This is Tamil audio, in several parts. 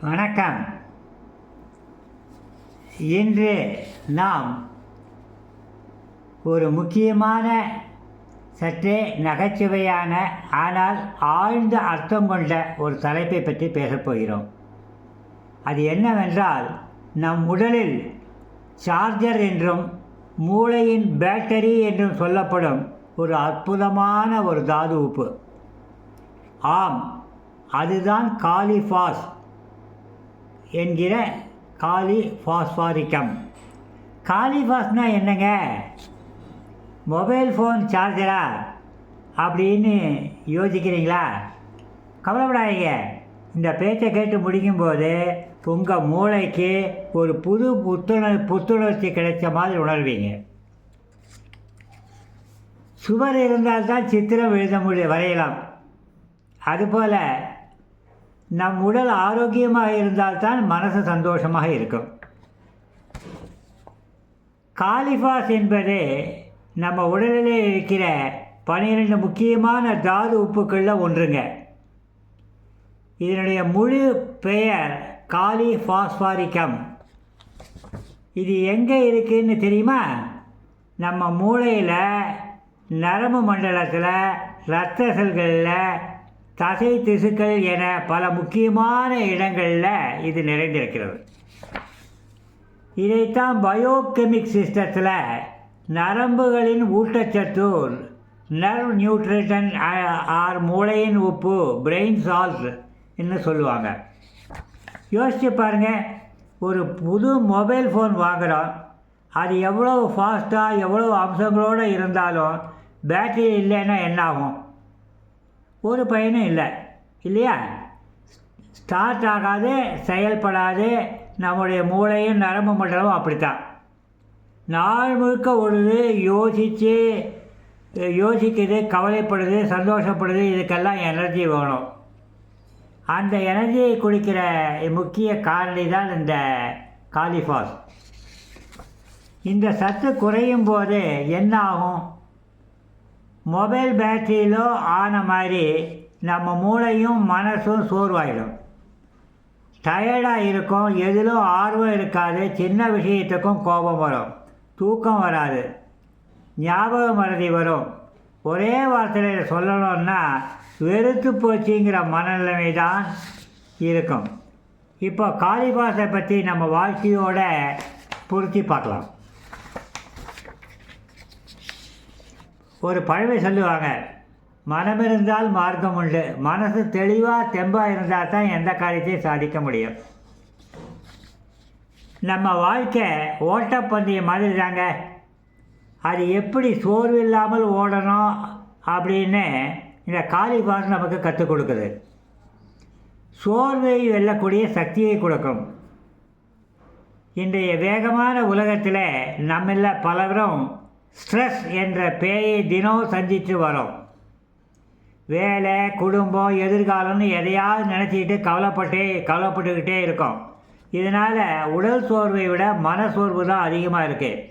வணக்கம். இன்று நாம் ஒரு முக்கியமான சற்றே நகைச்சுவையான ஆனால் ஆழ்ந்த அர்த்தம் கொண்ட ஒரு தலைப்பை பற்றி பேசப்போகிறோம் அது என்னவென்றால் நம் உடலில் சார்ஜர் என்றும் மூளையின் பேட்டரி என்றும் சொல்லப்படும் ஒரு அற்புதமான ஒரு தாது உப்பு. ஆம் அதுதான் காலிஃபாஸ். என்கிற காலிஃபாஸ்பாரிக்கம் காலிஃபாஸ்னா என்னங்க? மொபைல் ஃபோன் சார்ஜரா? அப்படின்னு யோசிக்கிறீங்களா? கவலைப்படாதீங்க. இந்த பேச்சை கேட்டு முடிக்கும்போது உங்கள் மூளைக்கு ஒரு புது புத்துணர் புத்துணர்ச்சி கிடைச்ச மாதிரி உணர்வீங்க. சுவர் இருந்தால்தான் சித்திரம் எழுத முடியும் வரையலாம். அதுபோல் நம் உடல் ஆரோக்கியமாக இருந்தால்தான் மனசு சந்தோஷமாக இருக்கும். காலிஃபாஸ் என்பது நம்ம உடலிலே இருக்கிற பனிரெண்டு முக்கியமான தாது உப்புக்களில் ஒன்றுங்க. இதனுடைய முழு பெயர் காலிஃபாஸ்பாரிக்கம் இது எங்கே இருக்குதுன்னு தெரியுமா? நம்ம மூளையில் நரம்பு மண்டலத்தில் இரத்த செல்களில் தசை திசுக்கள் என பல முக்கியமான இடங்களில் இது நிறைந்திருக்கிறது. இதைத்தான் பயோகெமிக் சிஸ்டத்தில் நரம்புகளின் ஊட்டச்சத்து நர்வ் நியூட்ரிஷன் ஆர் மூளையின் உப்பு பிரெயின் சால்ட் என்று சொல்லுவாங்க. யோசிச்சு பாருங்கள் ஒரு புது மொபைல் ஃபோன் வாங்குகிறோம் அது எவ்வளோ ஃபாஸ்ட்டாக எவ்வளோ அம்சங்களோடு இருந்தாலும் பேட்டரி இல்லைன்னா என்னாகும் ஒரு பயனும் இல்லை இல்லையா? ஸ்டார்ட் ஆகாது செயல்படாது நம்முடைய மூளையும் நரம்பு மண்டலமும் அப்படித்தான். நாள் முழுக்க ஒழுது யோசித்து யோசிக்குது கவலைப்படுது சந்தோஷப்படுது இதுக்கெல்லாம் எனர்ஜி வேணும். அந்த எனர்ஜியை குடிக்கிற முக்கிய காரணி தான் இந்த காலிஃபாஸ் இந்த சத்து குறையும் போது என்ன ஆகும்? மொபைல் பேட்டரியிலோ ஆன மாதிரி நம்ம மூளையும் மனசும் சோர்வாயிடும். டயர்டாக இருக்கும் எதிலும் ஆர்வம் இருக்காது சின்ன விஷயத்துக்கும் கோபம் வரும் தூக்கம் வராது ஞாபக மறதி வரும். ஒரே வார்த்தையில் சொல்லணும்னா வெறுத்து போச்சுங்கிற மனநிலைமை தான் இருக்கும். இப்போ காளிபாசை பற்றி நம்ம வாழ்க்கையோட பொருத்தி பார்க்கலாம். ஒரு பழமை சொல்லுவாங்க. மனம் இருந்தால் மார்க்கம் உண்டு. மனசு தெளிவாக தெம்பாக இருந்தால் தான் எந்த காரியத்தையும் சாதிக்க முடியும். நம்ம வாழ்க்கை ஓட்டப்பந்தய மாதிரி தாங்க. அது எப்படி சோர்வு இல்லாமல் ஓடணும் அப்படின்னு இந்த காளிபாஸ் நமக்கு கற்றுக் கொடுக்குது. சோர்வை வெல்லக்கூடிய சக்தியை கொடுக்கும். இன்றைய வேகமான உலகத்தில் நம்மள பலரும் ஸ்ட்ரெஸ் என்ற பேயை தினம் சந்தித்து வரோம். வேலை குடும்பம் எதிர்காலம்னு எதையாவது நினச்சிக்கிட்டு கவலைப்பட்டே கவலைப்பட்டுக்கிட்டே இருக்கோம். இதனால் உடல் சோர்வை விட மனசோர்வு தான் அதிகமாக இருக்குது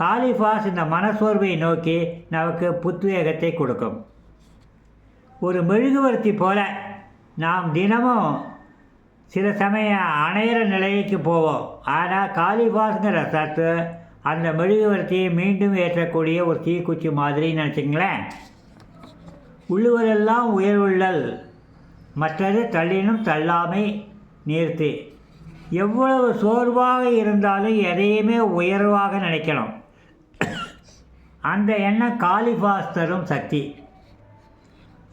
காலிஃபாஸ் இந்த மனசோர்வை நோக்கி நமக்கு புத்வேகத்தை கொடுக்கும். ஒரு மெழுகுவர்த்தி போல நாம் தினமும் சில சமயம் அணையிற நிலைக்கு போவோம். ஆனால் காலிஃபாஸ்ங்கிற சத்து அந்த மெழுகுவர்த்தியை மீண்டும் ஏற்றக்கூடிய ஒரு தீக்குச்சி மாதிரி நினச்சிங்களேன் உள்ளுவதெல்லாம் உயர்வுள்ளல் மற்றது தள்ளினும் தள்ளாமை நேர்த்து. எவ்வளவு சோர்வாக இருந்தாலும் எதையுமே உயர்வாக நினைக்கணும் அந்த எண்ணம் காலிஃபாஸ் தரும் சக்தி.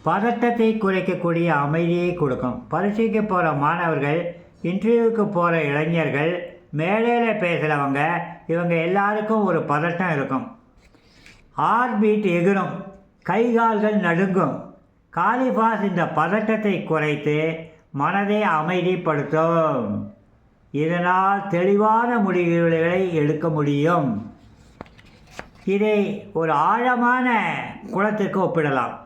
பதட்டத்தை குறைக்கக்கூடிய அமைதியை கொடுக்கும். பரீட்சைக்கு போகிற மாணவர்கள் இன்டர்வியூவுக்கு போகிற இளைஞர்கள் மேடையில் பேசுகிறவங்க இவங்க எல்லாருக்கும் ஒரு பதட்டம் இருக்கும். ஆர்பீட் எகிரும். கை கால்கள் நடுங்கும். காலிஃபாஸ் இந்த பதட்டத்தை குறைத்து மனதை அமைதிப்படுத்தும். இதனால் தெளிவான முடிவுகளை எடுக்க முடியும். இதை ஒரு ஆழமான குளத்திற்கு ஒப்பிடலாம்.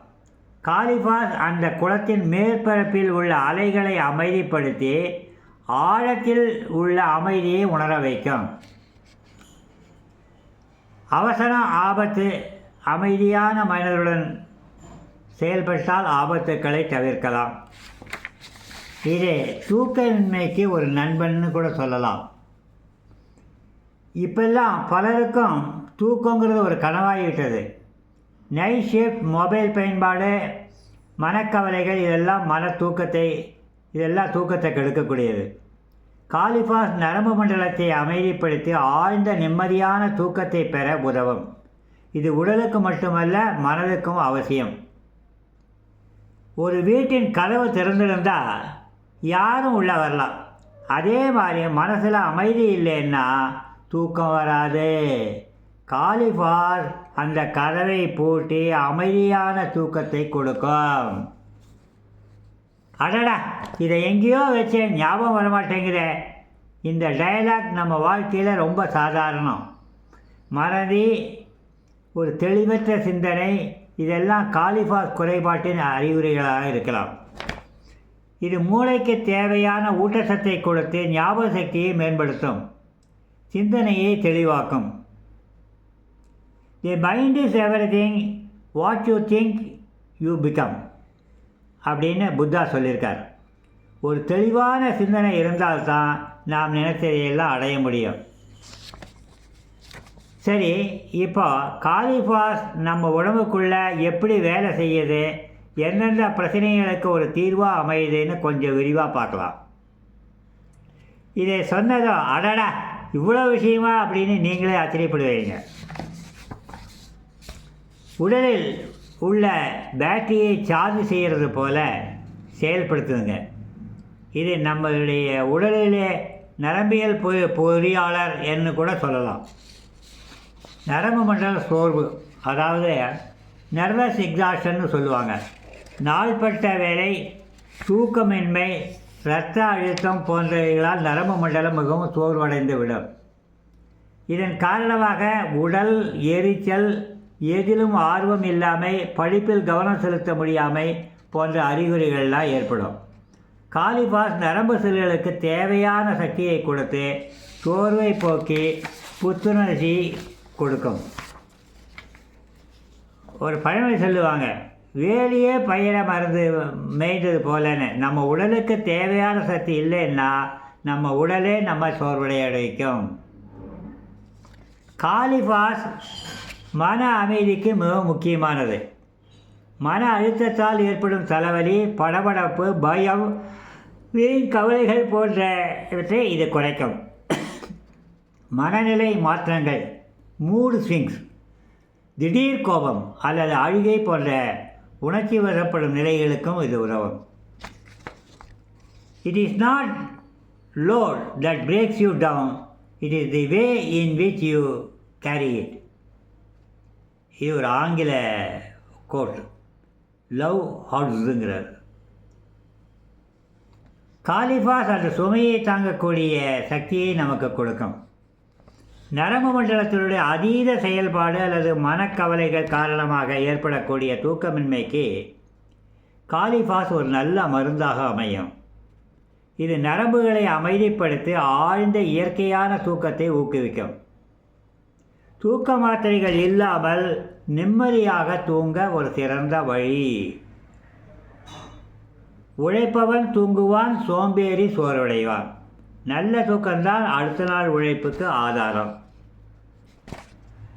காலிஃபாஸ் அந்த குளத்தின் மேற்பரப்பில் உள்ள அலைகளை அமைதிப்படுத்தி ஆழத்தில் உள்ள அமைதியை உணர வைக்கும். அவசரம் ஆபத்து அமைதியான மனிதருடன் செயல்பட்டால் ஆபத்துக்களை தவிர்க்கலாம். இது தூக்கமின்மைக்கு ஒரு நண்பன்னு கூட சொல்லலாம். இப்பெல்லாம் பலருக்கும் தூக்கங்கிறது ஒரு கனவாகிவிட்டது. நைட் ஷிஃப்ட் மொபைல் பயன்பாடு மனக்கவலைகள் இதெல்லாம் மன தூக்கத்தை இதெல்லாம் தூக்கத்தை கெடுக்கக்கூடியது. காலிஃபாஸ் நரம்பு மண்டலத்தை அமைதிப்படுத்தி ஆழ்ந்த நிம்மதியான தூக்கத்தை பெற உதவும். இது உடலுக்கு மட்டுமல்ல மனதுக்கும் அவசியம். ஒரு வீட்டின் கதவு திறந்திருந்தால் யாரும் உள்ளே வரலாம். அதே மாதிரி மனசில் அமைதி இல்லைன்னா தூக்கம் வராது. காலிஃபார் அந்த கதவை பூட்டி அமைதியான தூக்கத்தை கொடுக்கும். அடடா இதை எங்கேயோ வச்சேன் ஞாபகம் வர மாட்டேங்குதே இந்த டயலாக் நம்ம வாழ்க்கையில் ரொம்ப சாதாரணம். மறதி ஒரு தெளிவற்ற சிந்தனை இதெல்லாம் காலிஃபாஸ் குறைபாட்டின் அறிகுறிகளாக இருக்கலாம். இது மூளைக்கு தேவையான ஊட்டச்சத்தை கொடுத்து ஞாபக சக்தியை மேம்படுத்தும். சிந்தனையை தெளிவாக்கும். The mind is everything what you think you become அப்படின்னு புத்தா சொல்லியிருக்கார். ஒரு தெளிவான சிந்தனை இருந்தால்தான் நாம் நினைத்ததையெல்லாம் அடைய முடியும். சரி இப்போ காலிஃபாஸ் நம்ம உடம்புக்குள்ளே எப்படி வேலை செய்யுது எந்தெந்த பிரச்சனைகளுக்கு ஒரு தீர்வாக அமையுதுன்னு கொஞ்சம் விரிவாக பார்க்கலாம். இதை சொன்னதும் அடடா இவ்வளோ விஷயமா அப்படின்னு நீங்களே ஆச்சரியப்படுவீங்க. உடலில் உள்ள பேட்டரியை சார்ஜ் செய்கிறது போல செயல்படுத்துதுங்க. இது நம்மளுடைய உடலிலே நரம்பியல் பொ பொறியாளர் என்று கூட சொல்லலாம். நரம்பு மண்டல சோர்வு அதாவது நர்வஸ் எக்ஸாஷன்னு சொல்லுவாங்க. நாள்பட்ட வேலை தூக்கமின்மை இரத்த அழுத்தம் போன்றவைகளால் நரம்பு மண்டலம் மிகவும் சோர்வடைந்து விடும் இதன் காரணமாக உடல் எரிச்சல் எதிலும் ஆர்வம் இல்லாமை படிப்பில் கவனம் செலுத்த முடியாமை போன்ற அறிகுறிகள்லாம் ஏற்படும். காலிபாஸ் நரம்பு செல்களுக்கு தேவையான சக்தியை கொடுத்து சோர்வை போக்கி புத்துணர்ச்சி கொடுக்கும். ஒரு பழமொழி சொல்லுவாங்க வேலியே பயிரை மருந்து மேய்ந்தது போலன்னு. நம்ம உடலுக்கு தேவையான சக்தி இல்லைன்னா நம்ம உடலே நம்ம சோர்வடைய வைக்கும் காலிபாஸ் மன அமைதிக்கு மிக முக்கியமானது. மன அழுத்தத்தால் ஏற்படும் தலைவலி படபடப்பு பயம் வீண் கவலைகள் போன்றவற்றை இது குறைக்கும். மனநிலை மாற்றங்கள் மூடு ஸ்விங்ஸ் திடீர் கோபம் அல்லது அழுகை போன்ற உணர்ச்சி வரப்படும் நிலைகளுக்கும் இது உதவும். It is not load that breaks you down it is the way in which you carry it இது ஒரு ஆங்கில கோட் லவ் ஹார்ட்ஸுங்கிறார் காலிஃபாஸ் அந்த சுமையை தாங்கக்கூடிய சக்தியை நமக்கு கொடுக்கும். நரம்பு மண்டலத்தினுடைய அதீத செயல்பாடு அல்லது மனக்கவலைகள் காரணமாக ஏற்படக்கூடிய தூக்கமின்மைக்கு காலிஃபாஸ் ஒரு நல்ல மருந்தாக அமையும். இது நரம்புகளை அமைதிப்படுத்தி ஆழ்ந்த இயற்கையான தூக்கத்தை ஊக்குவிக்கும். தூக்க மாத்திரைகள் இல்லாமல் நிம்மதியாக தூங்க ஒரு சிறந்த வழி. உழைப்பவன் தூங்குவான் சோம்பேறி சோர்வடைவான். நல்ல தூக்கம்தான் அடுத்த நாள் உழைப்புக்கு ஆதாரம்.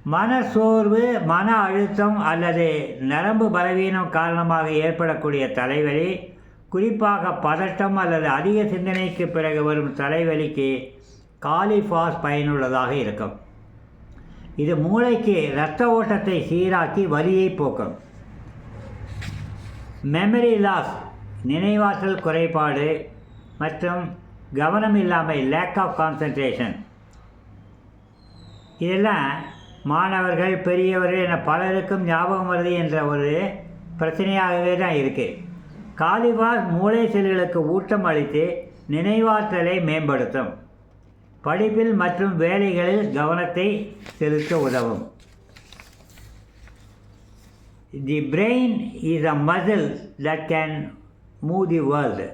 மன சோர்வு மன அழுத்தம் அல்லது நரம்பு பலவீனம் காரணமாக ஏற்படக்கூடிய தலைவலி குறிப்பாக பதட்டம் அல்லது அதிக சிந்தனைக்கு பிறகு வரும் தலைவலிக்கு காலிஃபாஸ் பயனுள்ளதாக இருக்கும். இது மூளைக்கு இரத்த ஓட்டத்தை சீராக்கி வலியை போக்கும். மெமரி லாஸ் நினைவாற்றல் குறைபாடு மற்றும் கவனம் இல்லாமல் லேக் ஆஃப் கான்சன்ட்ரேஷன் இதெல்லாம் மாணவர்கள் பெரியவர்கள் என பலருக்கும் ஞாபகம் வருது என்ற ஒரு பிரச்சனையாகவே தான் இருக்குது காலிபாஸ் மூளை செல்களுக்கு ஊட்டம் அளித்து நினைவாற்றலை மேம்படுத்தும். படிப்பில் மற்றும் வேலைகளில் கவனத்தை செலுத்த உதவும். The brain is a muscle that can move the world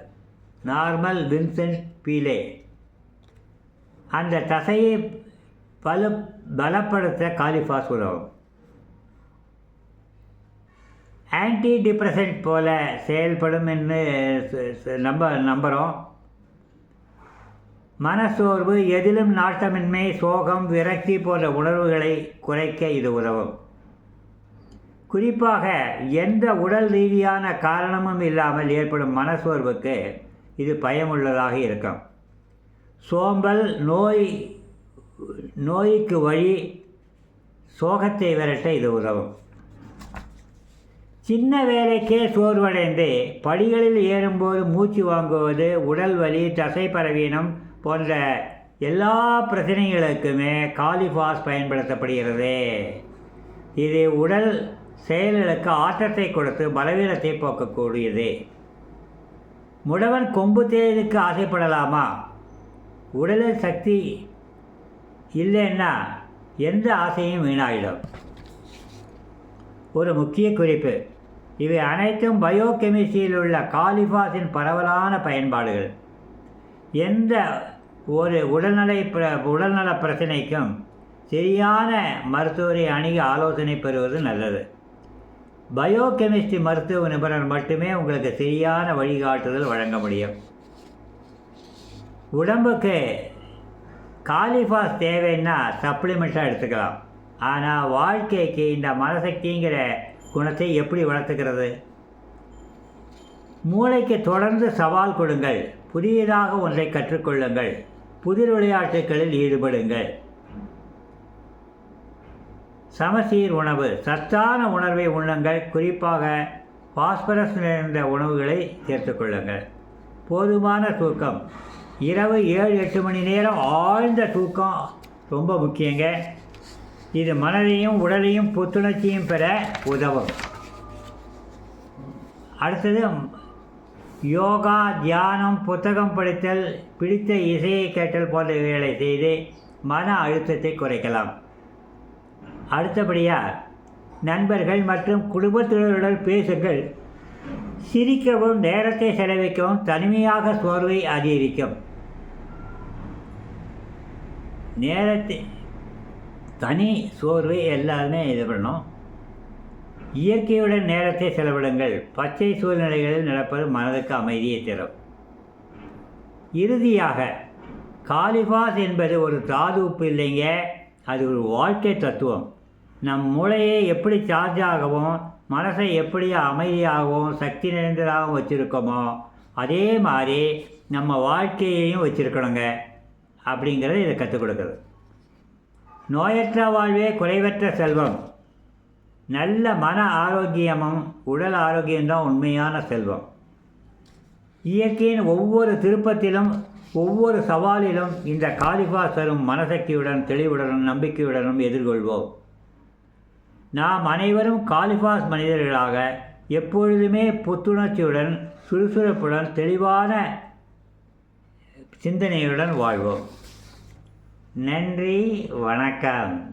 Norman Vincent Peale அந்த தசையை பல பலப்படுத்த காலிஃபாஸ் உதவும். ஆன்டி டிப்ரெசன்ட் போல செயல்படும் என்று நம்ப நம்புகிறோம் மனசோர்வு எதிலும் நாட்டமின்மை சோகம் விரக்தி போன்ற உணர்வுகளை குறைக்க இது உதவும். குறிப்பாக எந்த உடல் ரீதியான காரணமும் இல்லாமல் ஏற்படும் மனசோர்வுக்கு இது பயமுள்ளதாக இருக்கும். சோம்பல் நோய் நோய்க்கு வழி சோகத்தை விரட்ட இது உதவும். சின்ன வேலைக்கே சோர்வடைந்து படிகளில் ஏறும்போது மூச்சு வாங்குவது உடல் வலி தசை பரவீனம் போன்ற எல்லா பிரச்சனைகளுக்குமே காலிஃபாஸ் பயன்படுத்தப்படுகிறது. இது உடல் செயல்களுக்கு ஆற்றத்தை கொடுத்து பலவீனத்தை போக்கக்கூடியது. முடவன் கொம்பு தேயிலுக்கு ஆசைப்படலாமா? உடலில் சக்தி இல்லைன்னா எந்த ஆசையும் வீணாயிடும். ஒரு முக்கிய குறிப்பு. இவை அனைத்தும் பயோகெமிஸ்ட்ரியில் உள்ள காலிஃபாஸின் பரவலான பயன்பாடுகள். எந்த ஒரு உடல்நலை பிர உடல்நல பிரச்சனைக்கும் சரியான மருத்துவரை அணுகி ஆலோசனை பெறுவது நல்லது. பயோகெமிஸ்ட்ரி மருத்துவ நிபுணர் மட்டுமே உங்களுக்கு சரியான வழிகாட்டுதல் வழங்க முடியும். உடம்புக்கு காலிஃபாஸ் தேவைன்னா சப்ளிமெண்ட்டாக எடுத்துக்கலாம். ஆனால் வாழ்க்கைக்கு இந்த மனசக்திங்கிற குணத்தை எப்படி வளர்த்துக்கிறது? மூளைக்கு தொடர்ந்து சவால் கொடுங்கள். புதியதாக ஒன்றை கற்றுக்கொள்ளுங்கள். புதிர் விளையாட்டுகளில் ஈடுபடுங்கள். சமசீர் உணவு. சத்தான உணர்வை உண்ணுங்கள். குறிப்பாக பாஸ்பரஸ் நிறைந்த உணவுகளை சேர்த்துக்கொள்ளுங்கள். போதுமான தூக்கம். இரவு ஏழு எட்டு மணி நேரம் ஆழ்ந்த தூக்கம் ரொம்ப முக்கியங்க. இது மனதையும் உடலையும் புத்துணர்ச்சியும் பெற உதவும். அடுத்தது யோகா தியானம் புத்தகம் படித்தல் பிடித்த இசையை கேட்டல் போன்றவைகளை செய்து மன அழுத்தத்தை குறைக்கலாம். அடுத்தபடியாக நண்பர்கள் மற்றும் குடும்பத்தினருடன் பேசுங்கள். சிரிக்கவும் நேரத்தை செலவிக்கவும் தனிமையாக சோர்வை அதிகரிக்கும். நேரத்தை தனி சோர்வை எல்லாருமே இது பண்ணணும் இயற்கையுடன் நேரத்தை செலவிடுங்கள். பச்சை சூழ்நிலைகளில் நடப்பது மனதுக்கு அமைதியை தரும். இறுதியாக காலிபாஸ் என்பது ஒரு தாது உப்பு இல்லைங்க அது ஒரு வாழ்க்கை தத்துவம். நம் மூளையை எப்படி சார்ஜ் ஆகவும் மனசை எப்படி அமைதியாகவும் சக்தி நிறைந்ததாகவும் வச்சுருக்கோமோ அதே மாதிரி நம்ம வாழ்க்கையையும் வச்சுருக்கணுங்க அப்படிங்கிறத இதை கற்றுக் கொடுக்குறது. நோயற்ற வாழ்வே குறைவற்ற செல்வம். நல்ல மன ஆரோக்கியமும் உடல் ஆரோக்கியம்தான் உண்மையான செல்வம். இயற்கையின் ஒவ்வொரு திருப்பத்திலும் ஒவ்வொரு சவாலிலும் இந்த காலிஃபா தரும் மனசக்தியுடன் தெளிவுடனும் நம்பிக்கையுடனும் எதிர்கொள்வோம். நாம் அனைவரும் காலிஃபாஸ் மனிதர்களாக எப்பொழுதுமே புத்துணர்ச்சியுடன் சுறுசுறுப்புடன் தெளிவான சிந்தனையுடன் வாழ்வோம். நன்றி வணக்கம்.